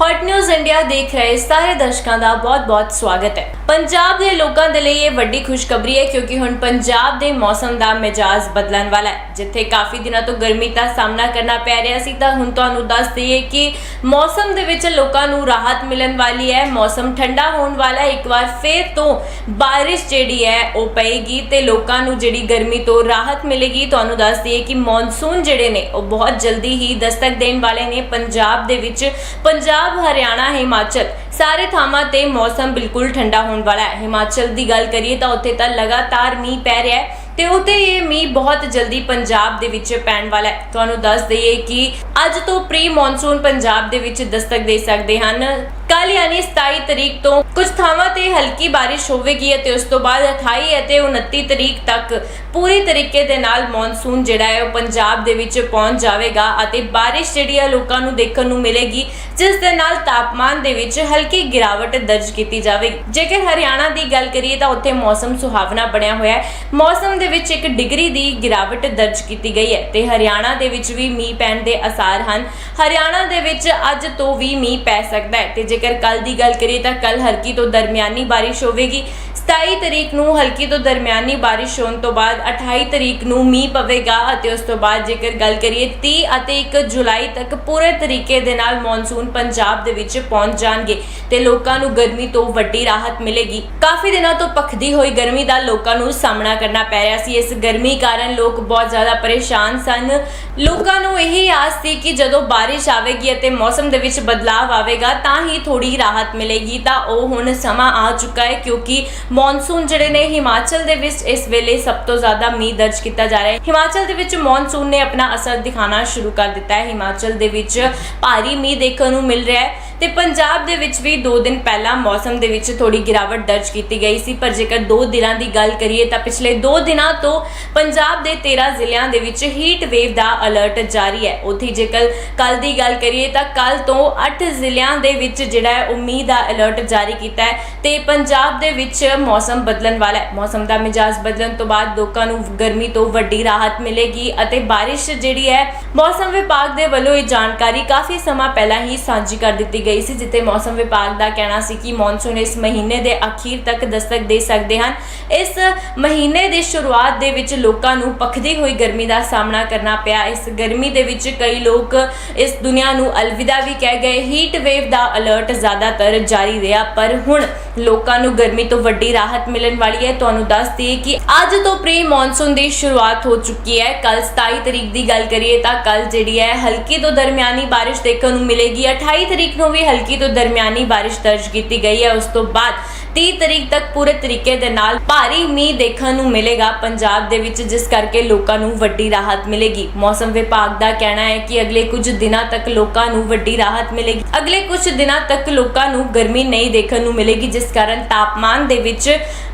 Hot news India ਦੇਖ ਰਹੇ ਸਾਰੇ ਦਰਸ਼ਕਾਂ ਦਾ ਬਹੁਤ-ਬਹੁਤ ਸਵਾਗਤ ਹੈ। ਪੰਜਾਬ ਦੇ ਲੋਕਾਂ ਦੇ ਲਈ ਇਹ ਵੱਡੀ ਖੁਸ਼ਖਬਰੀ ਹੈ ਕਿਉਂਕਿ ਹੁਣ ਪੰਜਾਬ ਦੇ ਮੌਸਮ ਦਾ ਮਿਜਾਜ਼ ਬਦਲਣ ਵਾਲਾ ਹੈ। ਜਿੱਥੇ ਕਾਫੀ ਦਿਨਾਂ ਤੋਂ ਗਰਮੀ ਦਾ ਸਾਹਮਣਾ ਕਰਨਾ ਪੈ ਰਿਹਾ ਸੀ ਤਾਂ ਹੁਣ ਤੁਹਾਨੂੰ ਦੱਸ ਦਈਏ ਕਿ ਮੌਸਮ ਦੇ ਵਿੱਚ ਲੋਕਾਂ ਨੂੰ ਰਾਹਤ ਮਿਲਣ ਵਾਲੀ ਹੈ। ਮੌਸਮ ਠੰਡਾ ਹੋਣ ਵਾਲਾ ਹੈ। ਇੱਕ ਵਾਰ ਫੇਰ ਤੋਂ ਬਾਰਿਸ਼ ਜਿਹੜੀ ਹੈ ਉਹ ਪਏਗੀ ਤੇ ਲੋਕਾਂ ਨੂੰ ਜਿਹੜੀ ਗਰਮੀ ਤੋਂ ਰਾਹਤ ਮਿਲੇਗੀ, ਤੁਹਾਨੂੰ ਦੱਸ ਦਈਏ ਕਿ ਮੌਨਸੂਨ ਜਿਹੜੇ ਨੇ ਉਹ ਬਹੁਤ ਜਲਦੀ ਹੀ ਦਸਤਕ ਦੇਣ ਵਾਲੇ ਨੇ। ਪੰਜਾਬ ਦੇ ਵਿੱਚ ਪੰਜਾਬ ਹਰਿਆਣਾ, ਹਿਮਾਚਲ ਸਾਰੇ ਥਾਵਾਂ ਤੇ ਮੌਸਮ ਬਿਲਕੁਲ ਠੰਡਾ ਹੋਣ ਵਾਲਾ ਹੈ। ਹਿਮਾਚਲ ਦੀ ਗੱਲ ਕਰੀਏ ਤਾਂ ਉੱਥੇ ਤਾਂ ਲਗਾਤਾਰ ਮੀਂਹ ਪੈ ਰਿਹਾ ਹੈ ਤੇ ਉਤੇ ਇਹ ਮੀਂਹ ਬਹੁਤ ਜਲਦੀ ਪੰਜਾਬ ਦੇ ਵਿੱਚ ਪੈਣ ਵਾਲਾ ਹੈ। ਤੁਹਾਨੂੰ ਦੱਸ ਦਈਏ ਕਿ ਅੱਜ ਤੋਂ ਪ੍ਰੀ ਮੌਨਸੂਨ ਪੰਜਾਬ ਦੇ ਵਿੱਚ ਦਸਤਕ ਦੇ ਸਕਦੇ ਹਨ। ਕੱਲ ਯਾਨੀ 27 ਤਰੀਕ ਤੋਂ ਕੁਝ ਥਾਵਾਂ ਤੇ ਹਲਕੀ ਬਾਰਿਸ਼ ਹੋਵੇਗੀ ਅਤੇ ਉਸ ਤੋਂ ਬਾਅਦ 28 ਅਤੇ 29 ਤਰੀਕ ਤੱਕ ਪੂਰੀ ਤਰੀਕੇ ਦੇ ਨਾਲ ਮੌਨਸੂਨ ਜਿਹੜਾ ਹੈ ਉਹ ਪੰਜਾਬ ਦੇ ਵਿੱਚ ਪਹੁੰਚ ਜਾਵੇਗਾ ਅਤੇ ਬਾਰਿਸ਼ ਜਿਹੜੀ ਹੈ ਲੋਕਾਂ ਨੂੰ ਦੇਖਣ ਨੂੰ ਮਿਲੇਗੀ, ਜਿਸ ਦੇ ਨਾਲ ਤਾਪਮਾਨ ਦੇ ਵਿੱਚ ਹਲਕੀ ਗਿਰਾਵਟ ਦਰਜ ਕੀਤੀ ਜਾਵੇਗੀ। ਜੇਕਰ ਹਰਿਆਣਾ ਦੀ ਗੱਲ ਕਰੀਏ ਤਾਂ ਉੱਥੇ ਮੌਸਮ ਸੁਹਾਵਣਾ ਬਣਿਆ ਹੋਇਆ ਹੈ। ਮੌਸਮ ਦੇ ਵਿੱਚ 1 ਡਿਗਰੀ ਦੀ ਗਿਰਾਵਟ ਦਰਜ ਕੀਤੀ ਗਈ ਹੈ ਤੇ ਹਰਿਆਣਾ ਦੇ ਵਿੱਚ ਵੀ ਮੀਂਹ ਪੈਣ ਦੇ ਅਸਾਰ ਹਨ। ਹਰਿਆਣਾ ਦੇ ਵਿੱਚ ਅੱਜ ਤੋਂ ਵੀ ਮੀਂਹ ਪੈ ਸਕਦਾ ਹੈ ਤੇ ਜੇਕਰ ਕੱਲ ਦੀ ਗੱਲ ਕਰੀਏ ਤਾਂ ਕੱਲ ਹਲਕੀ ਤੋਂ ਦਰਮਿਆਨੀ ਬਾਰਿਸ਼ ਹੋਵੇਗੀ। 27 ਤਰੀਕ ਨੂੰ ਹਲਕੀ ਤੋਂ ਦਰਮਿਆਨੀ ਬਾਰਿਸ਼ ਹੋਣ ਤੋਂ ਬਾਅਦ 28 ਤਰੀਕ ਨੂੰ ਮੀਂਹ ਪਵੇਗਾ ਅਤੇ ਉਸ ਤੋਂ ਬਾਅਦ ਜੇਕਰ ਗੱਲ ਕਰੀਏ 30 ਅਤੇ 1 ਜੁਲਾਈ ਤੱਕ ਪੂਰੇ ਤਰੀਕੇ ਦੇ ਨਾਲ ਮੌਨਸੂਨ ਪੰਜਾਬ ਦੇ ਵਿੱਚ ਪਹੁੰਚ ਜਾਣਗੇ ਤੇ ਲੋਕਾਂ ਨੂੰ ਗਰਮੀ ਤੋਂ ਵੱਡੀ ਰਾਹਤ ਮਿਲੇਗੀ। ਕਾਫੀ ਦਿਨਾਂ ਤੋਂ ਪਖਦੀ ਹੋਈ ਗਰਮੀ ਦਾ ਲੋਕਾਂ ਨੂੰ ਸਾਹਮਣਾ ਕਰਨਾ ਪੈ ਰਿਹਾ ਸੀ। ਇਸ ਗਰਮੀ ਕਾਰਨ ਲੋਕ ਬਹੁਤ ਜ਼ਿਆਦਾ ਪਰੇਸ਼ਾਨ ਸਨ। ਲੋਕਾਂ ਨੂੰ ਇਹ ਆਸ ਸੀ ਕਿ ਜਦੋਂ ਬਾਰਿਸ਼ ਆਵੇਗੀ ਅਤੇ ਮੌਸਮ ਦੇ ਵਿੱਚ ਬਦਲਾਅ ਆਵੇਗਾ ਤਾਂ ਹੀ ਥੋੜੀ ਰਾਹਤ ਮਿਲੇਗੀ। ਤਾਂ ਉਹ ਹੁਣ ਸਮਾਂ ਆ ਚੁੱਕਾ ਹੈ ਕਿਉਂਕਿ ਮੌਨਸੂਨ ਜਿਹੜੇ ਨੇ ਹਿਮਾਚਲ ਦੇ ਵਿੱਚ ਇਸ ਵੇਲੇ ਸਭ ਤੋਂ ਜ਼ਿਆਦਾ ਮੀਂਹ ਦਰਜ ਕੀਤਾ ਜਾ ਰਿਹਾ ਹੈ। ਹਿਮਾਚਲ ਦੇ ਵਿੱਚ ਮੌਨਸੂਨ ਨੇ ਆਪਣਾ ਅਸਰ ਦਿਖਾਉਣਾ ਸ਼ੁਰੂ ਕਰ ਦਿੱਤਾ ਹੈ। ਹਿਮਾਚਲ ਦੇ ਵਿੱਚ ਭਾਰੀ ਮੀਂਹ ਦੇਖਣ ਨੂੰ ਮਿਲ ਰਿਹਾ ਹੈ। ਤੇ ਪੰਜਾਬ ਦੇ ਵਿੱਚ ਵੀ 2 ਦਿਨ ਪਹਿਲਾਂ ਮੌਸਮ ਦੇ ਵਿੱਚ ਥੋੜੀ ਗਿਰਾਵਟ ਦਰਜ ਕੀਤੀ ਗਈ ਸੀ, ਪਰ ਜੇਕਰ 2 ਦਿਨਾਂ ਦੀ ਗੱਲ ਕਰੀਏ ਤਾਂ ਪਿਛਲੇ 2 ਦਿਨਾਂ ਤੋਂ ਪੰਜਾਬ ਦੇ 13 ਜ਼ਿਲ੍ਹਿਆਂ ਦੇ ਵਿੱਚ ਹੀਟ ਵੇਵ ਦਾ ਅਲਰਟ ਜਾਰੀ ਹੈ। ਉੱਥੇ ਜੇਕਰ ਕੱਲ ਦੀ ਗੱਲ ਕਰੀਏ ਤਾਂ ਕੱਲ ਤੋਂ 8 ਜ਼ਿਲ੍ਹਿਆਂ ਦੇ ਵਿੱਚ ਜਿਹੜਾ ਹੈ, ਉਮੀਦ ਦਾ ਅਲਰਟ ਜਾਰੀ ਕੀਤਾ ਹੈ ਤੇ ਪੰਜਾਬ ਦੇ ਵਿੱਚ ਮੌਸਮ ਬਦਲਣ ਵਾਲਾ ਹੈ। ਮੌਸਮ ਦਾ ਮਿਜਾਜ਼ ਬਦਲਣ ਤੋਂ ਬਾਅਦ ਲੋਕਾਂ ਨੂੰ ਗਰਮੀ ਤੋਂ ਵੱਡੀ ਰਾਹਤ ਮਿਲੇਗੀ ਅਤੇ ਬਾਰਿਸ਼ ਜਿਹੜੀ ਹੈ, ਮੌਸਮ ਵਿਭਾਗ ਦੇ ਵੱਲੋਂ ਇਹ ਜਾਣਕਾਰੀ ਕਾਫੀ ਸਮਾਂ ਪਹਿਲਾਂ ਹੀ ਸਾਂਝੀ ਕਰ ਦਿੱਤੀ ਗਈ ਸੀ, ਜਿੱਥੇ ਮੌਸਮ ਵਿਭਾਗ ਦਾ ਕਹਿਣਾ ਸੀ ਕਿ ਮੌਨਸੂਨ ਇਸ ਮਹੀਨੇ ਦੇ ਅਖੀਰ ਤੱਕ ਦਸਤਕ ਦੇ ਸਕਦੇ ਹਨ। ਇਸ ਮਹੀਨੇ ਦੀ ਸ਼ੁਰੂਆਤ ਦੇ ਵਿੱਚ ਲੋਕਾਂ ਨੂੰ ਪਖਦੀ ਹੋਈ ਗਰਮੀ ਦਾ ਸਾਹਮਣਾ ਕਰਨਾ ਪਿਆ। ਇਸ ਗਰਮੀ ਦੇ ਵਿੱਚ ਕਈ ਲੋਕ ਇਸ ਦੁਨੀਆ ਨੂੰ ਅਲਵਿਦਾ ਵੀ ਕਹਿ ਗਏ। ਹੀਟ ਵੇਵ ਦਾ ਅਲਰਟ ਜ਼ਿਆਦਾਤਰ ਜਾਰੀ ਰਿਹਾ, ਪਰ ਹੁਣ ਲੋਕਾਂ ਨੂੰ ਗਰਮੀ ਤੋਂ ਵੱਡੀ ਰਾਹਤ ਮਿਲਣ ਵਾਲੀ ਹੈ। ਤੁਹਾਨੂੰ ਦੱਸ ਦਈਏ ਕਿ ਅੱਜ ਤੋਂ ਪ੍ਰੀ ਮੌਨਸੂਨ ਦੀ ਸ਼ੁਰੂਆਤ ਹੋ ਚੁੱਕੀ ਹੈ। ਕੱਲ 27 ਤਰੀਕ ਦੀ ਗੱਲ ਕਰੀਏ ਤਾਂ ਕੱਲ ਜਿਹੜੀ ਹੈ, ਹਲਕੀ ਤੋਂ ਦਰਮਿਆਨੀ ਬਾਰਿਸ਼ ਦੇਖਣ ਨੂੰ ਮਿਲੇਗੀ। 28 ਤਰੀਕ ਨੂੰ ਵੀ ਹਲਕੀ ਤੋਂ ਦਰਮਿਆਨੀ ਬਾਰਿਸ਼ ਦਰਜ ਕੀਤੀ ਗਈ ਹੈ। ਉਸ ਤੋਂ ਬਾਅਦ 30 ਤਰੀਕ ਤੱਕ ਪੂਰੇ ਤਰੀਕੇ ਦੇ ਨਾਲ ਭਾਰੀ ਮੀਂਹ ਦੇਖਣ ਨੂੰ ਮਿਲੇਗਾ ਪੰਜਾਬ ਦੇ ਵਿੱਚ, ਜਿਸ ਕਰਕੇ ਲੋਕਾਂ ਨੂੰ ਵੱਡੀ ਰਾਹਤ ਮਿਲੇਗੀ। ਮੌਸਮ ਵਿਭਾਗ ਦਾ ਕਹਿਣਾ ਹੈ ਕਿ ਅਗਲੇ ਕੁਝ ਦਿਨਾਂ ਤੱਕ ਲੋਕਾਂ ਨੂੰ ਵੱਡੀ ਰਾਹਤ ਮਿਲੇਗੀ। ਅਗਲੇ ਕੁਝ ਦਿਨਾਂ ਤੱਕ ਲੋਕਾਂ ਨੂੰ ਗਰਮੀ ਨਹੀਂ ਦੇਖਣ ਨੂੰ ਮਿਲੇਗੀ, ਜਿਸ ਕਾਰਨ ਤਾਪਮਾਨ ਦੇ ਵਿੱਚ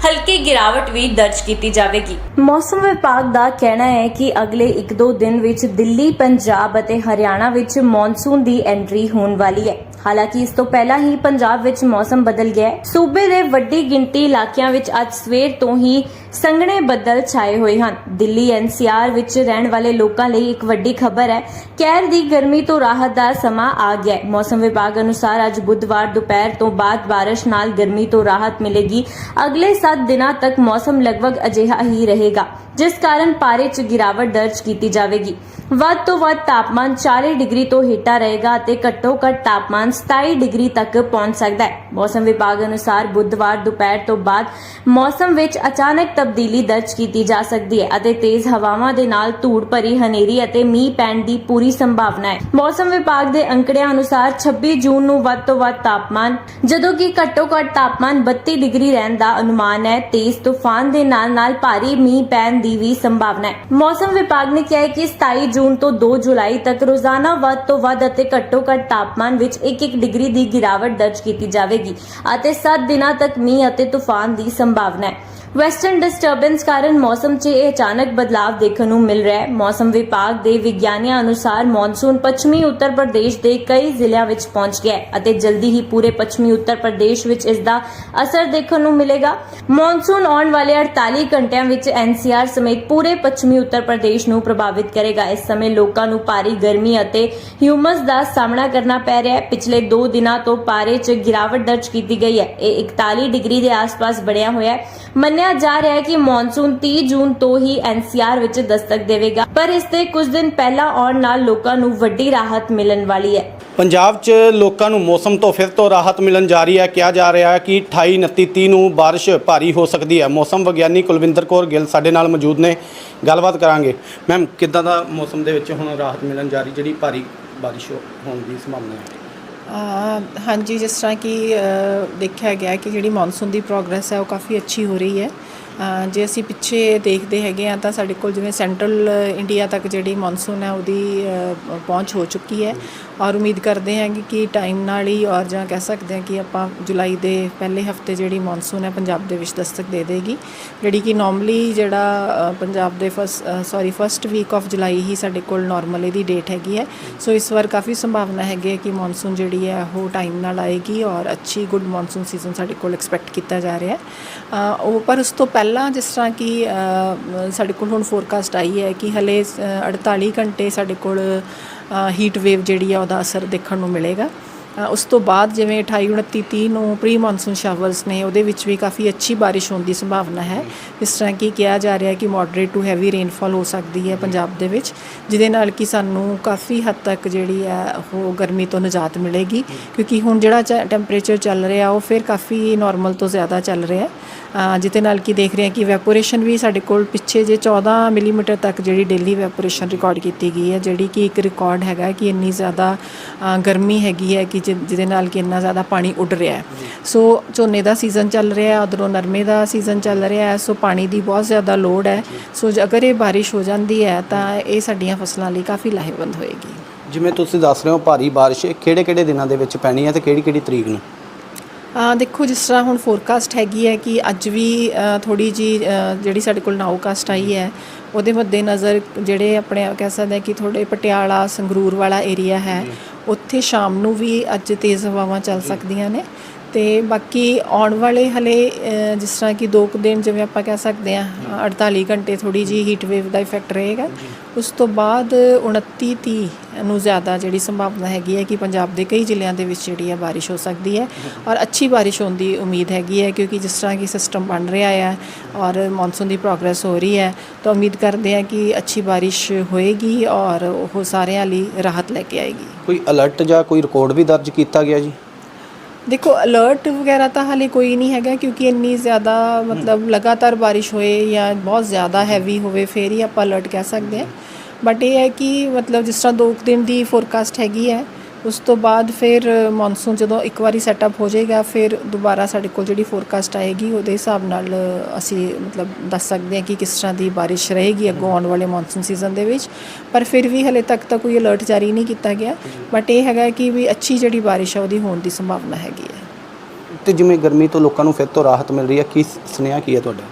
ਹਲਕੀ ਗਿਰਾਵਟ ਵੀ ਦਰਜ ਕੀਤੀ ਜਾਵੇਗੀ। ਮੌਸਮ ਵਿਭਾਗ ਦਾ ਕਹਿਣਾ ਹੈ ਕਿ ਅਗਲੇ 1-2 ਦਿਨ ਵਿੱਚ ਦਿੱਲੀ, ਪੰਜਾਬ ਅਤੇ ਹਰਿਆਣਾ ਵਿੱਚ ਮੌਨਸੂਨ ਦੀ ਐਂਟਰੀ ਹੋਣ ਵਾਲੀ ਹੈ। ਹਾਲਾਂਕਿ ਇਸ ਤੋਂ ਪਹਿਲਾਂ ਹੀ ਪੰਜਾਬ ਵਿੱਚ ਮੌਸਮ ਬਦਲ ਗਿਆ ਹੈ। ਸੂਬੇ ਦੇ ਵੱਡੀ ਗਿਣਤੀ ਇਲਾਕਿਆਂ ਵਿੱਚ ਅੱਜ ਸਵੇਰ ਤੋਂ ਹੀ ਸੰਘਣੇ ਬੱਦਲ ਛਾਏ ਹੋਏ ਹਨ। ਦਿੱਲੀ ਐਨਸੀਆਰ ਵਿੱਚ ਰਹਿਣ ਵਾਲੇ ਲੋਕਾਂ ਲਈ ਇੱਕ ਵੱਡੀ ਖਬਰ ਹੈ। ਕਹਿਰ ਦੀ ਗਰਮੀ ਤੋਂ ਰਾਹਤ ਦਾ ਸਮਾਂ ਆ ਗਿਆ ਹੈ। ਮੌਸਮ ਵਿਭਾਗ ਅਨੁਸਾਰ ਅੱਜ ਬੁੱਧਵਾਰ ਦੁਪਹਿਰ ਤੋਂ ਬਾਅਦ ਬਾਰਿਸ਼ ਨਾਲ ਗਰਮੀ ਤੋਂ ਰਾਹਤ ਮਿਲੇਗੀ। ਅਗਲੇ 7 ਦਿਨਾਂ ਤੱਕ ਮੌਸਮ ਲਗਭਗ ਅਜਿਹਾ ਹੀ ਰਹੇਗਾ, ਜਿਸ ਕਾਰਨ ਪਾਰੇ 'ਚ ਗਿਰਾਵਟ ਦਰਜ ਕੀਤੀ ਜਾਵੇਗੀ। ਵੱਧ ਤੋਂ ਵੱਧ ਤਾਪਮਾਨ 40 ਡਿਗਰੀ ਤੋਂ ਹੇਠਾਂ ਰਹੇਗਾ ਅਤੇ ਘੱਟੋ ਘੱਟ ਤਾਪਮਾਨ 27 ਡਿਗਰੀ ਤੱਕ ਪਹੁੰਚ ਸਕਦਾ ਹੈ। ਮੌਸਮ ਵਿਭਾਗ ਅਨੁਸਾਰ ਬੁੱਧਵਾਰ ਦੁਪਹਿਰ ਤੋਂ ਬਾਅਦ ਮੌਸਮ ਵਿੱਚ ਅਚਾਨਕ ਤਬਦੀਲੀ ਦਰਜ ਕੀਤੀ ਜਾ ਸਕਦੀ ਹੈ ਅਤੇ ਤੇਜ਼ ਹਵਾਵਾਂ ਦੇ ਨਾਲ ਧੂੜ ਭਰੀ ਹਨੇਰੀ ਅਤੇ ਮੀਂਹ ਪੈਣ ਦੀ ਪੂਰੀ ਸੰਭਾਵਨਾ ਹੈ। ਮੌਸਮ ਵਿਭਾਗ ਦੇ ਅੰਕੜਿਆਂ ਅਨੁਸਾਰ 26 ਜੂਨ ਨੂੰ ਵੱਧ ਤੋਂ ਵੱਧ ਤਾਪਮਾਨ, ਜਦੋਂ ਕਿ ਘੱਟੋ ਘੱਟ ਤਾਪਮਾਨ 32 ਡਿਗਰੀ ਰਹਿਣ ਦਾ ਅਨੁਮਾਨ ਹੈ। ਤੇਜ਼ ਤੂਫਾਨ ਦੇ ਨਾਲ ਨਾਲ ਭਾਰੀ ਮੀਂਹ ਪੈਣ ਦੀ ਵੀ ਸੰਭਾਵਨਾ ਹੈ। ਮੌਸਮ ਵਿਭਾਗ ਨੇ ਕਿਹਾ ਹੈ ਕਿ 27 ਜੂਨ ਤੋਂ 2 ਜੁਲਾਈ ਤੱਕ ਰੋਜ਼ਾਨਾ ਵੱਧ ਤੋਂ ਵੱਧ ਅਤੇ ਘੱਟੋ ਘੱਟ ਤਾਪਮਾਨ ਵਿੱਚ 1-1 ਡਿਗਰੀ ਦੀ ਗਿਰਾਵਟ ਦਰਜ ਕੀਤੀ ਜਾਵੇਗੀ ਅਤੇ 7 ਦਿਨਾਂ ਤੱਕ ਮੀਂਹ ਅਤੇ ਤੂਫਾਨ ਦੀ ਸੰਭਾਵਨਾ ਹੈ। ਵੈਸਟਰਨ ਡਿਸਟਰਬੈਂਸ ਕਾਰਨ ਮੌਸਮ 'ਚ ਇਹ ਅਚਾਨਕ ਬਦਲਾਅ ਦੇਖਣ ਨੂੰ ਮਿਲ ਰਿਹਾ ਹੈ। ਮੌਸਮ ਵਿਭਾਗ ਦੇ ਵਿਗਿਆਨੀਆਂ ਅਨੁਸਾਰ ਮੌਨਸੂਨ ਪੱਛਮੀ ਉੱਤਰ ਪ੍ਰਦੇਸ਼ ਦੇ ਕਈ ਜ਼ਿਲ੍ਹਿਆਂ ਵਿੱਚ ਪਹੁੰਚ ਗਿਆ ਹੈ ਅਤੇ ਜਲਦੀ ਹੀ ਪੂਰੇ ਪੱਛਮੀ ਉੱਤਰ ਪ੍ਰਦੇਸ਼ ਵਿੱਚ ਇਸ ਦਾ ਅਸਰ ਦੇਖਣ ਨੂੰ ਮਿਲੇਗਾ। ਮੌਨਸੂਨ ਆਉਣ ਵਾਲੇ 48 ਘੰਟਿਆਂ ਵਿੱਚ ਐਨਸੀਆਰ ਸਮੇਤ ਪੂਰੇ ਪੱਛਮੀ ਉੱਤਰ ਪ੍ਰਦੇਸ਼ ਨੂੰ ਪ੍ਰਭਾਵਿਤ ਕਰੇਗਾ। ਇਸ ਸਮੇਂ ਲੋਕਾਂ ਨੂੰ ਭਾਰੀ ਗਰਮੀ ਅਤੇ ਹਿਊਮਸ ਦਾ ਸਾਹਮਣਾ ਕਰਨਾ ਪੈ ਰਿਹਾ ਹੈ। ਪਿਛਲੇ 2 ਦਿਨਾਂ ਤੋਂ ਪਾਰੇ 'ਚ ਗਿਰਾਵਟ ਦਰਜ ਕੀਤੀ ਗਈ ਹੈ। ਇਹ 41 ਡਿਗਰੀ ਦੇ ਆਸ-ਪਾਸ ਬਣਿਆ ਹੋਇਆ ਹੈ। ਮੰਨਿਆ ਜਾ ਰਿਹਾ ਹੈ ਕਿ ਮੌਨਸੂਨ 30 ਜੂਨ ਤੋਂ ਹੀ ਐਨਸੀਆਰ ਵਿੱਚ ਦਸਤਕ ਦੇਵੇਗਾ, ਪਰ ਇਸ ਦੇ ਕੁਝ ਦਿਨ ਪਹਿਲਾਂ ਆਉਣ ਨਾਲ ਲੋਕਾਂ ਨੂੰ ਵੱਡੀ ਰਾਹਤ ਮਿਲਣ ਵਾਲੀ ਹੈ। ਪੰਜਾਬ 'ਚ ਲੋਕਾਂ ਨੂੰ ਮੌਸਮ ਤੋਂ ਫਿਰ ਤੋਂ ਰਾਹਤ ਮਿਲਣ ਜਾ ਰਹੀ ਹੈ। ਕਿਹਾ ਜਾ ਰਿਹਾ ਹੈ ਕਿ 28 29 30 ਨੂੰ ਬਾਰਿਸ਼ ਭਾਰੀ ਹੋ ਸਕਦੀ ਹੈ। ਮੌਸਮ ਵਿਗਿਆਨੀ ਕੁਲਵਿੰਦਰ ਕੌਰ ਗਿੱਲ ਸਾਡੇ ਨਾਲ ਮੌਜੂਦ ਨੇ। ਗੱਲਬਾਤ ਕਰਾਂਗੇ। ਮੈਮ, ਕਿੱਦਾਂ ਦਾ ਮੌਸਮ ਦੇ ਵਿੱਚ ਹੁਣ ਰਾਹਤ ਮਿਲਣ ਜਾ ਰਹੀ, ਜਿਹੜੀ ਭਾਰੀ ਬਾਰਿਸ਼ ਹੋਣ ਦੀ ਸੰਭਾਵਨਾ ਹੈ? ਹਾਂਜੀ, ਜਿਸ ਤਰ੍ਹਾਂ ਕਿ ਦੇਖਿਆ ਗਿਆ ਕਿ ਜਿਹੜੀ ਮੌਨਸੂਨ ਦੀ ਪ੍ਰੋਗਰੈਸ ਹੈ, ਉਹ ਕਾਫੀ ਅੱਛੀ ਹੋ ਰਹੀ ਹੈ। ਜੇ ਅਸੀਂ ਪਿੱਛੇ ਦੇਖਦੇ ਹੈਗੇ ਆ ਤਾਂ ਸਾਡੇ ਕੋਲ ਜਿਵੇਂ ਸੈਂਟਰਲ ਇੰਡੀਆ ਤੱਕ ਜਿਹੜੀ ਮੌਨਸੂਨ ਹੈ ਉਹਦੀ ਪਹੁੰਚ ਹੋ ਚੁੱਕੀ ਹੈ। ਔਰ ਉਮੀਦ ਕਰਦੇ ਹਾਂ ਕਿ- ਟਾਈਮ ਨਾਲ ਹੀ ਔਰ ਜਾਂ ਕਹਿ ਸਕਦੇ ਹਾਂ ਕਿ ਆਪਾਂ ਜੁਲਾਈ ਦੇ ਪਹਿਲੇ ਹਫ਼ਤੇ ਜਿਹੜੀ ਮੌਨਸੂਨ ਹੈ ਪੰਜਾਬ ਦੇ ਵਿੱਚ ਦਸਤਕ ਦੇ ਦੇਗੀ। ਜਿਹੜੀ ਕਿ ਨਾਰਮਲੀ ਜਿਹੜਾ ਪੰਜਾਬ ਦੇ first sorry first week of July ਹੀ ਸਾਡੇ ਕੋਲ ਨਾਰਮਲ ਇਹਦੀ ਡੇਟ ਹੈਗੀ ਹੈ। ਸੋ ਇਸ ਵਾਰ ਕਾਫੀ ਸੰਭਾਵਨਾ ਹੈਗੀ ਹੈ ਕਿ ਮੌਨਸੂਨ ਜਿਹੜੀ ਹੈ ਉਹ ਟਾਈਮ ਨਾਲ ਆਏਗੀ ਔਰ ਅੱਛੀ ਗੁੱਡ ਮੌਨਸੂਨ ਸੀਜ਼ਨ ਸਾਡੇ ਕੋਲ ਐਕਸਪੈਕਟ ਕੀਤਾ ਜਾ ਰਿਹਾ ਹੈ। ਉਹ ਪਰ ਉਸ ਤੋਂ ਪਹਿਲਾਂ ਜਿਸ ਤਰ੍ਹਾਂ ਕਿ ਸਾਡੇ ਕੋਲ ਹੁਣ ਫੋਰਕਾਸਟ ਆਈ ਹੈ ਕਿ ਹਲੇ ਅ, 48 ਘੰਟੇ ਸਾਡੇ ਕੋਲ ਹੀਟ ਵੇਵ ਜਿਹੜੀ ਆ ਉਹਦਾ ਅਸਰ ਦੇਖਣ ਨੂੰ ਮਿਲੇਗਾ। ਉਸ ਤੋਂ ਬਾਅਦ ਜਿਵੇਂ 28 29 30 ਨੂੰ ਪ੍ਰੀ ਮੌਨਸੂਨ ਸ਼ਾਵਰਸ ਨੇ, ਉਹਦੇ ਵਿੱਚ ਵੀ ਕਾਫੀ ਅੱਛੀ ਬਾਰਿਸ਼ ਹੋਣ ਦੀ ਸੰਭਾਵਨਾ ਹੈ। ਇਸ ਤਰ੍ਹਾਂ ਕਿ ਕਿਹਾ ਜਾ ਰਿਹਾ ਹੈ ਕਿ ਮੋਡਰੇਟ ਟੂ ਹੈਵੀ ਰੇਨਫਾਲ ਹੋ ਸਕਦੀ ਹੈ ਪੰਜਾਬ ਦੇ ਵਿੱਚ, ਜਿਹਦੇ ਨਾਲ ਕਿ ਸਾਨੂੰ ਕਾਫੀ ਹੱਦ ਤੱਕ ਜਿਹੜੀ ਹੈ ਉਹ ਗਰਮੀ ਤੋਂ ਨਿਜਾਤ ਮਿਲੇਗੀ, ਕਿਉਂਕਿ ਹੁਣ ਜਿਹੜਾ ਟੈਂਪਰੇਚਰ ਚੱਲ ਰਿਹਾ, ਉਹ ਫਿਰ ਕਾਫੀ ਨਾਰਮਲ ਤੋਂ ਜ਼ਿਆਦਾ ਚੱਲ ਰਿਹਾ ਹੈ। ਜਿਹਦੇ ਨਾਲ ਕਿ ਦੇਖ ਰਹੇ ਹਾਂ ਕਿ ਵੈਪੋਰੇਸ਼ਨ ਵੀ ਸਾਡੇ ਕੋਲ ਪਿੱਛੇ ਜੇ 14 ਮਿਲੀਮੀਟਰ ਤੱਕ ਜਿਹੜੀ ਡੇਲੀ ਵੈਪੋਰੇਸ਼ਨ ਰਿਕਾਰਡ ਕੀਤੀ ਗਈ ਹੈ, ਜਿਹੜੀ ਕਿ ਇੱਕ ਰਿਕਾਰਡ ਹੈਗਾ ਕਿ ਇੰਨੀ ਜ਼ਿਆਦਾ ਗਰਮੀ ਹੈਗੀ ਹੈ ਕਿ ਜਿਹਦੇ ਨਾਲ ਕਿ ਇੰਨਾ ਜ਼ਿਆਦਾ ਪਾਣੀ ਉੱਡ ਰਿਹਾ ਹੈ। ਸੋ ਝੋਨੇ ਦਾ ਸੀਜ਼ਨ ਚੱਲ ਰਿਹਾ ਉਧਰੋਂ ਨਰਮੇ ਦਾ ਸੀਜ਼ਨ ਚੱਲ ਰਿਹਾ ਹੈ ਸੋ ਪਾਣੀ ਦੀ ਬਹੁਤ ਜ਼ਿਆਦਾ ਲੋੜ ਹੈ। ਸੋ ਜ- ਅਗਰ ਇਹ ਬਾਰਿਸ਼ ਹੋ ਜਾਂਦੀ ਹੈ ਤਾਂ ਇਹ ਸਾਡੀਆਂ ਫਸਲਾਂ ਲਈ ਕਾਫੀ ਲਾਹੇਵੰਦ ਹੋਏਗੀ। ਜਿਵੇਂ ਤੁਸੀਂ ਦੱਸ ਰਹੇ ਹੋ ਭਾਰੀ ਬਾਰਿਸ਼ ਕਿਹੜੇ ਕਿਹੜੇ ਦਿਨਾਂ ਦੇ ਵਿੱਚ ਪੈਣੀ ਹੈ ਤੇ ਕਿਹੜੀ ਕਿਹੜੀ ਤਰੀਕ ਨੂੰ? ਆ ਦੇਖੋ ਜਿਸ ਤਰ੍ਹਾਂ ਹੁਣ ਫੋਰਕਾਸਟ ਹੈਗੀ ਹੈ ਕਿ ਅੱਜ ਵੀ ਥੋੜੀ ਜੀ ਜਿਹੜੀ ਸਾਡੇ ਕੋਲ ਨਾਉਕਾਸਟ ਆਈ ਹੈ ਉਹਦੇ ਮੱਦੇ ਨਜ਼ਰ ਜਿਹੜੇ ਆਪਣੇ ਕਹਿ ਸਕਦੇ ਹਾਂ ਕਿ ਥੋੜੇ ਪਟਿਆਲਾ ਸੰਗਰੂਰ ਵਾਲਾ ਏਰੀਆ ਹੈ ਉੱਥੇ ਸ਼ਾਮ ਨੂੰ ਵੀ ਅੱਜ ਤੇਜ਼ ਹਵਾਵਾਂ ਚੱਲ ਸਕਦੀਆਂ ਨੇ। ਤੇ ਬਾਕੀ ਆਉਣ ਵਾਲੇ ਹਲੇ ਜਿਸ ਤਰ੍ਹਾਂ ਕਿ ਦੋ ਕੁ ਦਿਨ ਜਿਵੇਂ ਆਪਾਂ ਕਹਿ ਸਕਦੇ ਹਾਂ 48 ਘੰਟੇ ਥੋੜੀ ਜੀ ਹੀਟ ਵੇਵ ਦਾ ਇਫੈਕਟ ਰਹੇਗਾ। ਉਸ ਤੋਂ ਬਾਅਦ 29 30 ਨੂੰ ਜ਼ਿਆਦਾ ਜਿਹੜੀ ਸੰਭਾਵਨਾ ਹੈਗੀ ਹੈ ਕਿ ਪੰਜਾਬ ਦੇ ਕਈ ਜ਼ਿਲ੍ਹਿਆਂ ਦੇ ਵਿੱਚ ਜਿਹੜੀ ਹੈ ਬਾਰਿਸ਼ ਹੋ ਸਕਦੀ ਹੈ। ਔਰ ਅੱਛੀ ਬਾਰਿਸ਼ ਹੋਣ ਦੀ ਉਮੀਦ ਹੈਗੀ ਹੈ ਕਿਉਂਕਿ ਜਿਸ ਤਰ੍ਹਾਂ ਕਿ ਸਿਸਟਮ ਬਣ ਰਿਹਾ ਹੈ ਔਰ ਮੌਨਸੂਨ ਦੀ ਪ੍ਰੋਗਰੈਸ ਹੋ ਰਹੀ ਹੈ ਤਾਂ ਉਮੀਦ ਕਰਦੇ ਹਾਂ ਕਿ ਅੱਛੀ ਬਾਰਿਸ਼ ਹੋਏਗੀ ਔਰ ਉਹ ਸਾਰਿਆਂ ਲਈ ਰਾਹਤ ਲੈ ਕੇ ਆਏਗੀ। ਕੋਈ ਅਲਰਟ ਜਾਂ ਕੋਈ ਰਿਕਾਰਡ ਵੀ ਦਰਜ ਕੀਤਾ ਗਿਆ ਜੀ? ਦੇਖੋ ਅਲਰਟ ਵਗੈਰਾ ਤਾਂ ਹਾਲੇ ਕੋਈ ਨਹੀਂ ਹੈਗਾ ਕਿਉਂਕਿ ਇੰਨੀ ਜ਼ਿਆਦਾ ਮਤਲਬ ਲਗਾਤਾਰ ਬਾਰਿਸ਼ ਹੋਏ ਜਾਂ ਬਹੁਤ ਜ਼ਿਆਦਾ ਹੈਵੀ ਹੋਵੇ ਫੇਰ ਹੀ ਆਪਾਂ ਅਲਰਟ ਕਹਿ ਸਕਦੇ ਹਾਂ। ਬਟ ਇਹ ਹੈ ਕਿ ਮਤਲਬ ਜਿਸ ਤਰ੍ਹਾਂ ਦੋ ਕੁ ਦਿਨ ਦੀ ਫੋਰਕਾਸਟ ਹੈਗੀ ਹੈ ਉਸ ਤੋਂ ਬਾਅਦ ਫਿਰ ਮੌਨਸੂਨ ਜਦੋਂ ਇੱਕ ਵਾਰੀ ਸੈਟਅਪ ਹੋ ਜਾਏਗਾ ਫਿਰ ਦੁਬਾਰਾ ਸਾਡੇ ਕੋਲ ਜਿਹੜੀ ਫੋਰਕਾਸਟ ਆਏਗੀ ਉਹਦੇ ਹਿਸਾਬ ਨਾਲ ਅਸੀਂ ਮਤਲਬ ਦੱਸ ਸਕਦੇ ਹਾਂ ਕਿ ਕਿਸ ਤਰ੍ਹਾਂ ਦੀ ਬਾਰਿਸ਼ ਰਹੇਗੀ ਅੱਗੋਂ ਆਉਣ ਵਾਲੇ ਮੌਨਸੂਨ ਸੀਜ਼ਨ ਦੇ ਵਿੱਚ। ਪਰ ਫਿਰ ਵੀ ਹਲੇ ਤੱਕ ਤਾਂ ਕੋਈ ਅਲਰਟ ਜਾਰੀ ਨਹੀਂ ਕੀਤਾ ਗਿਆ। ਬਟ ਇਹ ਹੈਗਾ ਕਿ ਵੀ ਅੱਛੀ ਜਿਹੜੀ ਬਾਰਿਸ਼ ਹੈ ਉਹਦੀ ਹੋਣ ਦੀ ਸੰਭਾਵਨਾ ਹੈਗੀ ਹੈ। ਤੇ ਜਿਵੇਂ ਗਰਮੀ ਤੋਂ ਲੋਕਾਂ ਨੂੰ ਫਿਰ ਤੋਂ ਰਾਹਤ ਮਿਲ ਰਹੀ ਹੈ ਕੀ ਸੁਨੇਹਾ ਕੀ ਹੈ ਤੁਹਾਡਾ?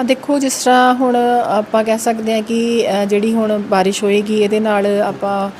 ਆ ਦੇਖੋ ਜਿਸ ਤਰ੍ਹਾਂ ਹੁਣ ਆਪਾਂ ਕਹਿ ਸਕਦੇ ਹਾਂ ਕਿ ਜਿਹੜੀ ਹੁਣ ਬਾਰਿਸ਼ ਹੋਏਗੀ ਇਹਦੇ ਨਾਲ ਆਪਾਂ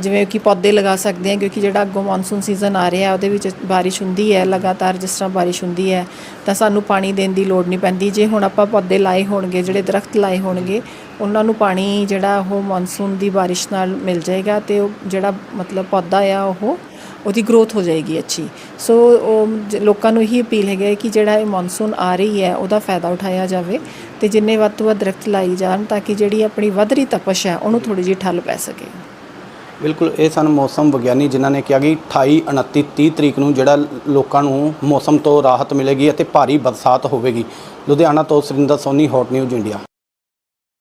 ਜਿਵੇਂ ਕਿ ਪੌਦੇ ਲਗਾ ਸਕਦੇ ਹਾਂ, ਕਿਉਂਕਿ ਜਿਹੜਾ ਅੱਗੋਂ ਮੌਨਸੂਨ ਸੀਜ਼ਨ ਆ ਰਿਹਾ, ਉਹਦੇ ਵਿੱਚ ਬਾਰਿਸ਼ ਹੁੰਦੀ ਹੈ, ਲਗਾਤਾਰ ਜਿਸ ਤਰ੍ਹਾਂ ਬਾਰਿਸ਼ ਹੁੰਦੀ ਹੈ, ਤਾਂ ਸਾਨੂੰ ਪਾਣੀ ਦੇਣ ਦੀ ਲੋੜ ਨਹੀਂ ਪੈਂਦੀ। ਜੇ ਹੁਣ ਆਪਾਂ ਪੌਦੇ ਲਾਏ ਹੋਣਗੇ, ਜਿਹੜੇ ਦਰਖਤ ਲਾਏ ਹੋਣਗੇ, ਉਹਨਾਂ ਨੂੰ ਪਾਣੀ ਜਿਹੜਾ ਉਹ ਮੌਨਸੂਨ ਦੀ ਬਾਰਿਸ਼ ਨਾਲ ਮਿਲ ਜਾਏਗਾ ਤੇ ਉਹ ਜਿਹੜਾ ਮਤਲਬ ਪੌਦਾ ਆ, ਉਹ ਉਹਦੀ ਗਰੋਥ ਹੋ ਜਾਏਗੀ ਅੱਛੀ। ਸੋ ਉਹ ਲੋਕਾਂ ਨੂੰ ਇਹੀ ਅਪੀਲ ਹੈਗਾ ਹੈ ਕਿ ਜਿਹੜਾ ਇਹ ਮੌਨਸੂਨ ਆ ਰਹੀ ਹੈ, ਉਹਦਾ ਫਾਇਦਾ ਉਠਾਇਆ ਜਾਵੇ ਤੇ ਜਿੰਨੇ ਵੱਧ ਤੋਂ ਵੱਧ ਦਰਖਤ ਲਾਈ ਜਾਣ, ਤਾਂ ਕਿ ਜਿਹੜੀ ਆਪਣੀ ਵੱਧ ਰਹੀ ਤਪਸ਼ ਹੈ, ਉਹਨੂੰ ਥੋੜੀ ਜਿਹੀ ਠੱਲ ਪੈ ਸਕੇ। ਬਿਲਕੁਲ, ਇਹ ਸਨ ਮੌਸਮ ਵਿਗਿਆਨੀ ਜਿਨ੍ਹਾਂ ਨੇ ਕਿਹਾ ਕਿ 28 29 30 ਤਰੀਕ ਨੂੰ ਜਿਹੜਾ ਲੋਕਾਂ ਨੂੰ ਮੌਸਮ ਤੋਂ ਰਾਹਤ ਮਿਲੇਗੀ ਅਤੇ ਭਾਰੀ ਬਰਸਾਤ ਹੋਵੇਗੀ। ਲੁਧਿਆਣਾ ਤੋਂ Surinder Soni Hot News India